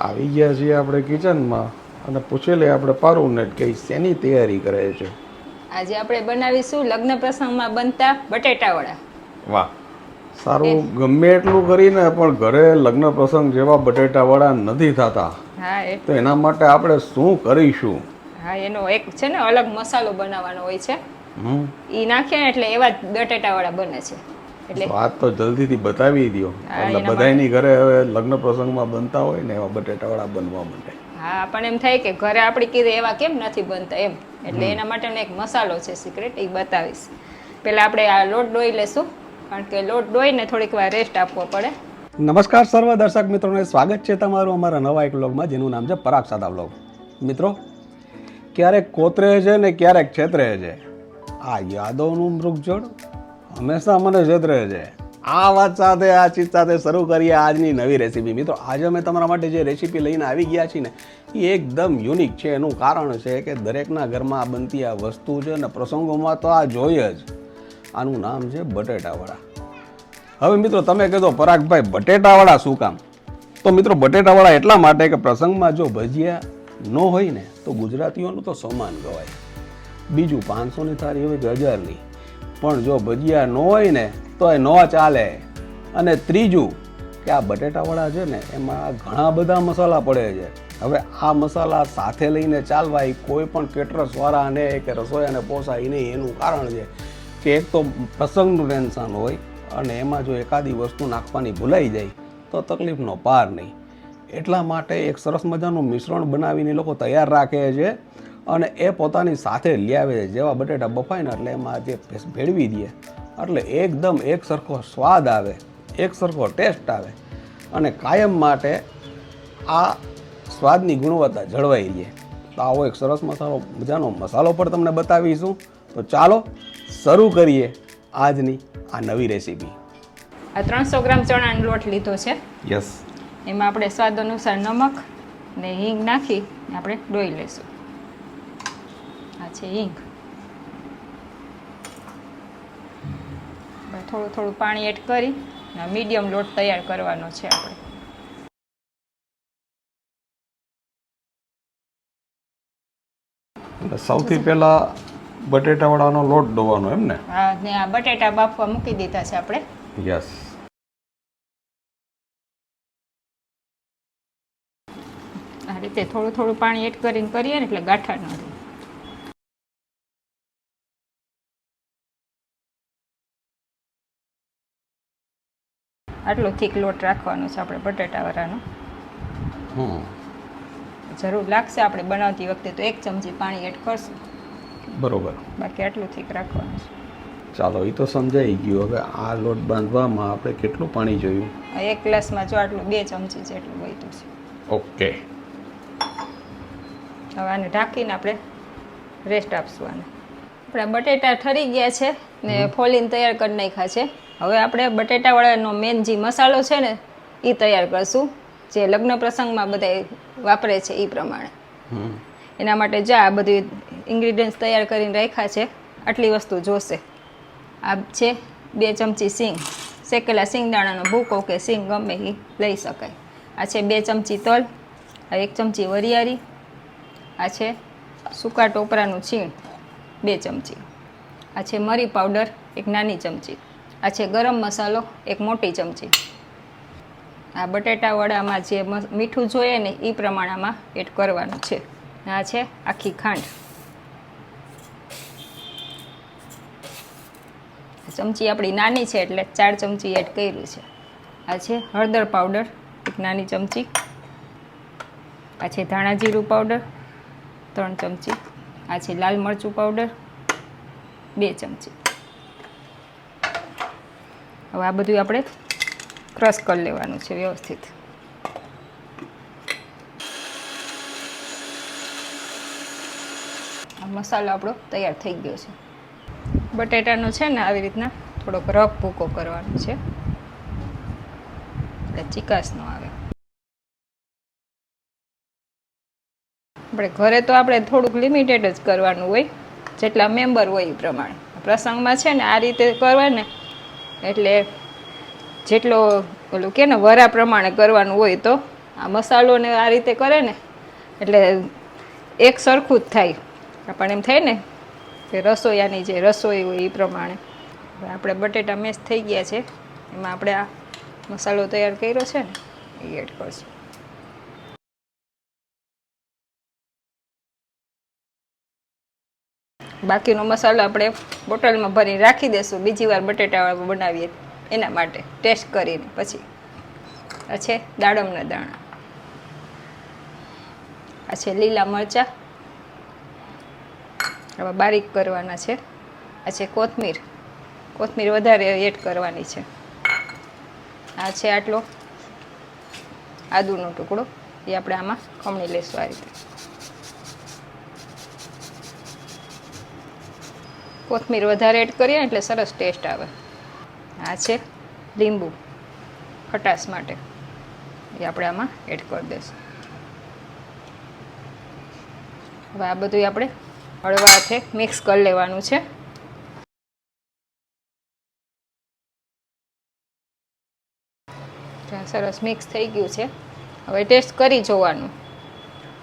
આવી ગયા છીએ આપણે કિચનમાં અને પૂછી લઈએ આપણે પારુને કે શેની તૈયારી કરે છે. આજે આપણે બનાવીશું લગ્ન પ્રસંગમાં બનતા બટેટાવડા વાહ. સારું ગમે એટલું કરીને પણ ઘરે લગ્ન પ્રસંગ જેવા બટેટાવાળા નથી થતા. હા એ. તો એના માટે આપણે શું કરીશું? હા એનો એક છે ને અલગ મસાલો બનાવવાનો હોય છે. હમ. એ નાખીએ એટલે એવા જ બટેટાવાળા બને છે. એટલે તો આજ તો જલ્દીથી બતાવી દો એટલે બધાની ઘરે હવે લગ્ન પ્રસંગમાં બનતા હોય ને એવા બટેટાવાળા બનવા માંડે હા પણ એમ થાય કે ઘરે આપણી કીધે એવા કેમ નથી બનતા એમ. એટલે એના માટેનો એક મસાલો છે સિક્રેટ એ બતાવીશ. પહેલાં આપણે આ લોટ ડોઈ લેશું કારણ કે લોટ ડોઈને થોડીક વાર રેસ્ટ આપવો પડે. નમસ્કાર સર્વ દર્શક મિત્રોને સ્વાગત છે તમારું અમારા નવા એક વ્લોગમાં જેનું નામ છે પરાગ સાદા વ્લોગ મિત્રો ક્યારેક કોતરે છે ને ક્યારેક છેતરે છે? આ યાદવનું મૃગજોડ હંમેશા મને રહે છે. આ વાત સાથે, આ ચીજ સાથે શરૂ કરીએ આજની નવી રેસીપી મિત્રો, આજે અમે તમારા માટે જે રેસીપી લઈને આવી ગયા છીએ ને, એ એકદમ યુનિક છે. એનું કારણ છે કે દરેકના ઘરમાં આ બનતી આ વસ્તુ છે ને, પ્રસંગોમાં તો આ જોઈએ જ. આનું નામ છે બટેટાવડા. હવે મિત્રો, તમે કહેતો પરાગભાઈ બટેટાવાળા શું કામ? તો મિત્રો બટેટાવાળા એટલા માટે કે પ્રસંગમાં જો ભજીયા ન હોય ને, તો ગુજરાતીઓનું તો સમાન ગવાય. બીજું પાંચસોની થાળી હોય કે હજારની પણ જો ભજીયા ન હોય ને, તો એ ન ચાલે. અને ત્રીજું કે આ બટેટાવાળા છે ને, એમાં ઘણા બધા મસાલા પડે છે. હવે આ મસાલા સાથે લઈને ચાલવા એ કોઈ પણ કેટરસવાળાને કે રસોઈયાને પોસાય નહીં, એનું કારણ છે કે એક તો પ્રસંગનું ટેન્શન હોય અને એમાં જો એકાદી વસ્તુ નાખવાની ભૂલાઈ જાય, તો તકલીફનો પાર નહીં. એટલા માટે એક સરસ મજાનું મિશ્રણ બનાવીને લોકો તૈયાર રાખે છે. અને એ પોતાની સાથે લઈ આવે છે જેવા બટેટા બફાય ને એટલે એમાં જે ભેળવી દે. એટલે એકદમ એક સરખો સ્વાદ આવે એક સરખો ટેસ્ટ આવે અને કાયમ માટે આ સ્વાદની ગુણવત્તા જળવાઈ રહે. તો આવો એક સરસ મસાલો મજાનો મસાલો પણ તમને બતાવીશું. તો ચાલો શરૂ કરીએ આજની આ નવી રેસીપી. આ ત્રણસો ગ્રામ ચણાનો લોટ લીધો છે. યસ એમાં આપણે સ્વાદ અનુસાર નમક ને હિંગ નાખી આપણે ડોઈ લઈશું. છે હિંગ થોડું થોડું પાણી એડ કરી મીડિયમ લોટ તૈયાર કરવાનો છે આપણે. સૌથી પહેલા બટેટાવાળાનો લોટ ડોવાનો એમ ને? હા ને આ બટેટા બાફવા મૂકી દીધા છે આપણે. યસ. આ રીતે થોડું થોડું પાણી એડ કરીને કરીએ ને એટલે ગાંઠા ન રહે આટલો થીક લોટ રાખવાનો છે આપણે બટેટાવાળાનો જરૂર લાગશે આપણે બનાવતી વખતે તો એક ચમચી પાણી એડ કરશું. બરોબર. બાકી આટલું થીક રાખવાનું છે. ચાલો એ તો સમજાઈ ગયું. હવે આ લોટ બાંધવામાં આપણે કેટલું પાણી જોયું? આ એક ગ્લાસમાં જો આટલું બે ચમચી જેટલું વહીતું છે. ઓકે. હવે આને ઢાંકીને આપણે રેસ્ટ આપશું આને. આપણા બટેટા ઠરી ગયા છે ને ફોલીને તૈયાર કરી નાખ્યા છે. હવે આપણે બટેટાવાળાનો મેન જે મસાલો છે ને એ તૈયાર કરશું. જે લગ્ન પ્રસંગમાં બધા વાપરે છે એ પ્રમાણે. એના માટે જા આ બધું ઇન્ગ્રીડિયન્ટ્સ તૈયાર કરીને રાખ્યા છે. આટલી વસ્તુ જોશે. આ છે બે ચમચી સિંગ. શેકેલા સિંગદાણાનો ભૂકો કે સિંગ ગમે એ લઈ શકાય. આ છે બે ચમચી તલ આ એક ચમચી વરિયાળી આ છે સૂકા ટોપરાનું છીણ બે ચમચી. આ છે મરી પાવડર એક નાની ચમચી. આ છે ગરમ મસાલો, એક મોટી ચમચી. આ બટેટાવડામાં જે મીઠું જોઈએ ને એ પ્રમાણમાં એડ કરવાનું છે. આ છે આખી ખાંડ. ચમચી આપણી નાની છે એટલે ચાર ચમચી એડ કર્યું છે. આ છે હળદર પાવડર, એક નાની ચમચી. આ છે ધાણા જીરું પાવડર, ત્રણ ચમચી. આ છે લાલ મરચું પાવડર, બે ચમચી. હવે આ બધું આપણે ક્રશ કરી લેવાનું છે વ્યવસ્થિત. મસાલો આપણો તૈયાર થઈ ગયો છે. બટેટાનો છે ને આવી રીતના થોડોક રફ ભૂકો કરવાનો છે. એટલે ચિકાસ ન આવે. આપણે ઘરે તો આપણે થોડુંક લિમિટેડ જ કરવાનું હોય, જેટલા મેમ્બર હોય એ પ્રમાણે. પ્રસંગમાં છે ને આ રીતે કરવા ને એટલે જેટલો ઓલું કે ને વરા પ્રમાણે કરવાનું હોય તો આ મસાલોને આ રીતે કરે ને, એટલે એક સરખું જ થાય. આપણને એમ થાય ને કે રસોયાની જે રસોઈ હોય એ પ્રમાણે. હવે આપણે બટેટા મેશ થઈ ગયા છે, એમાં આપણે આ મસાલો તૈયાર કર્યો છે ને એ એડ કરશું. બાકીનો મસાલો આપણે બોટલમાં ભરીને રાખી દઈશું બીજી વાર બટેટાવાળું બનાવીએ એના માટે ટેસ્ટ કરીને. પછી આ છે દાડમના દાણા. આ છે લીલા મરચાં. હવે બારીક કરવાના છે. આ છે કોથમીર. કોથમીર વધારે એડ કરવાની છે. આ છે આટલો આદુનો ટુકડો. એ આપણે આમાં ખમણી લેશું આ રીતે. કોથમીર વધારે એડ કરીએ એટલે સરસ ટેસ્ટ આવે. આ છે લીંબુ ખટાશ માટે. એ આપણે આમાં એડ કરી દઈશું. હવે આ બધું આપણે હળવા હાથે મિક્સ કરી લેવાનું છે. સરસ મિક્સ થઈ ગયું છે. હવે ટેસ્ટ કરી જોવાનું.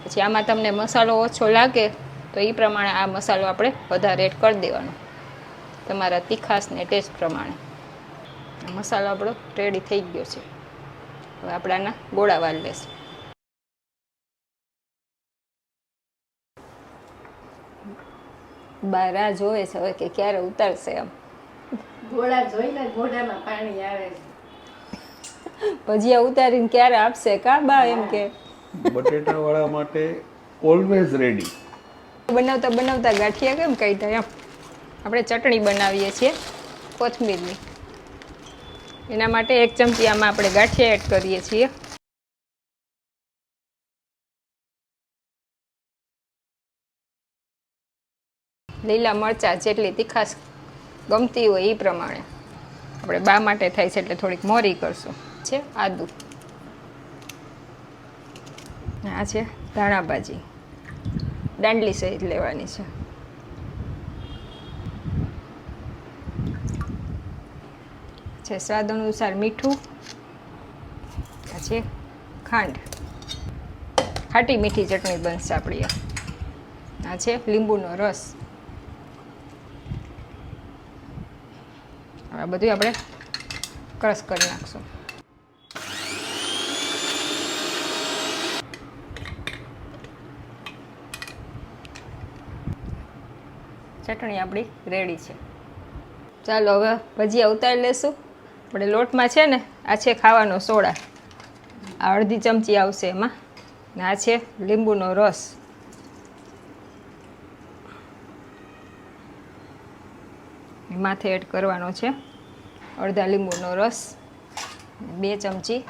પછી આમાં તમને મસાલો ઓછો લાગે તો એ પ્રમાણે આ મસાલો આપણે વધારે એડ કરી દેવાનો. તમારા તીખાશ ને ટેસ્ટ પ્રમાણે. મસાલો આપણો રેડી થઈ ગયો છે. હવે આપણે આના ગોળા વાળ લેશું. બારા રાહ જોવે છે હવે કે ક્યારે ઉતારશે એમ. ગોળા જોઈને ગોળામાં પાણી આવે છે. ભજીયા ઉતારીને ક્યારે આપશે? કા બા એમ કે? બટેટાવાળા માટે ઓલવેઝ રેડી બનાવતા બનાવતા ગાંઠિયા કેમ કહી થાય એમ? આપણે ચટણી બનાવીએ છીએ કોથમીરની. એના માટે એક ચમચી આમાં આપણે ગાંઠિયા એડ કરીએ છીએ. લીલા મરચાં જેટલી તીખાશ ગમતી હોય એ પ્રમાણે. આપણે બા માટે થાય છે એટલે થોડીક મોરી કરશું. છે આદુ. આ છે ધાણા ભાજી દાંડલી સહિત લેવાની છે. છે સ્વાદ અનુસાર મીઠું પછી ખાંડ. ખાટી મીઠી ચટણી બનશે આપણી આ. છે લીંબુનો રસ. આ બધું આપણે ક્રશ કરી નાખશું. ચટણી આપણી રેડી છે. ચાલો હવે ભજીયા ઉતારી લેશું. આપણે લોટમાં છે ને, આ છે ખાવાનો સોડા. આ અડધી ચમચી આવશે એમાં. ને આ છે લીંબુનો રસ. માથે એડ કરવાનો છે. અડધા લીંબુનો રસ. બે ચમચી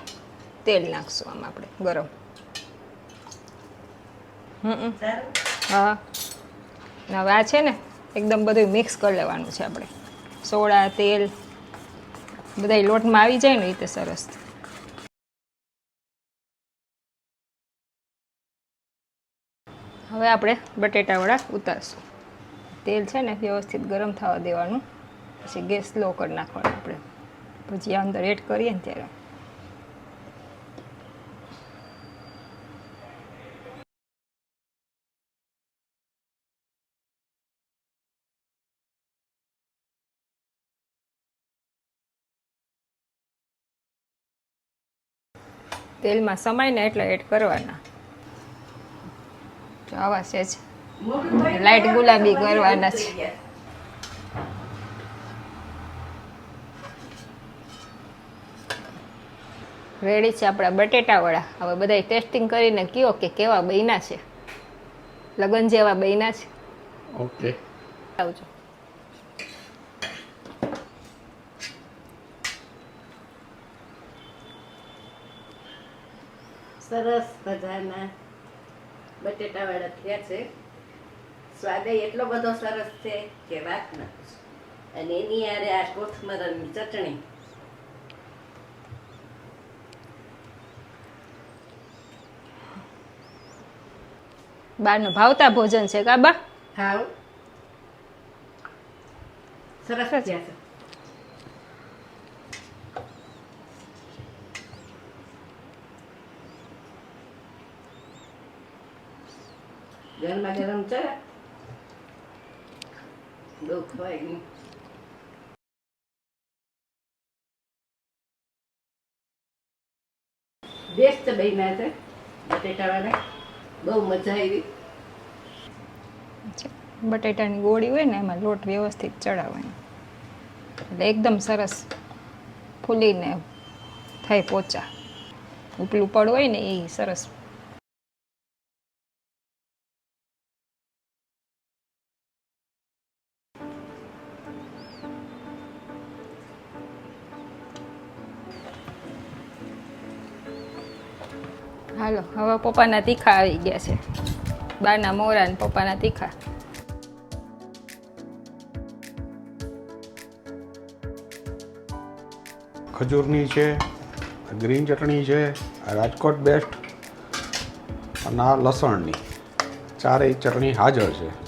તેલ નાખશું આમાં આપણે, ગરમ. હમ હા. હવે આ છે ને એકદમ બધું મિક્સ કરી લેવાનું છે આપણે. સોડા, તેલ બધા લોટમાં આવી જાય ને રીતે સરસ. હવે આપણે બટેટાવડા ઉતારશું. તેલ છે ને વ્યવસ્થિત ગરમ થવા દેવાનું. પછી ગેસ સ્લો કરી નાખવાનો આપણે. પછી અંદર એડ કરીએ ને ત્યારે. તેલમાં સમાય ને એટલે એડ કરવાના. જો આવા છે જ. લાઈટ ગુલાબી કરવાના છે. રેડી છે આપણા બટેટાવાળા. હવે બધા ટેસ્ટિંગ કરીને કયો કે કેવા બન્યા છે. લગન જેવા બન્યા છે. ઓકે આવજો. સરસ મજાના બટેટાવાળા થયા છે. સ્વાદે એટલો બધો સરસ છે કે વાત ન અને એની આરે આ કોથમરની ચટણી. બારનું ભાવતા ભોજન છે કાબા હાવ સરસ. થયા છે. ગરમા ગરમ છે દુઃખ હોય નહીં બેસ્ટ છે બટેટાવાળા બહુ મજા આવી બટેટાની ગોળી હોય ને, એમાં લોટ વ્યવસ્થિત ચડાવવાનો. એટલે એકદમ સરસ ફૂલીને થાય પોચા. ઉપલું પડ હોય ને એ સરસ હાલો, હવે પપ્પાના તીખા આવી ગયા છે. બાના મોરા ને પપ્પાના તીખા. ખજૂરની છે, ગ્રીન ચટણી છે, રાજકોટ બેસ્ટ અને આ લસણની. ચારેય ચટણી હાજર છે.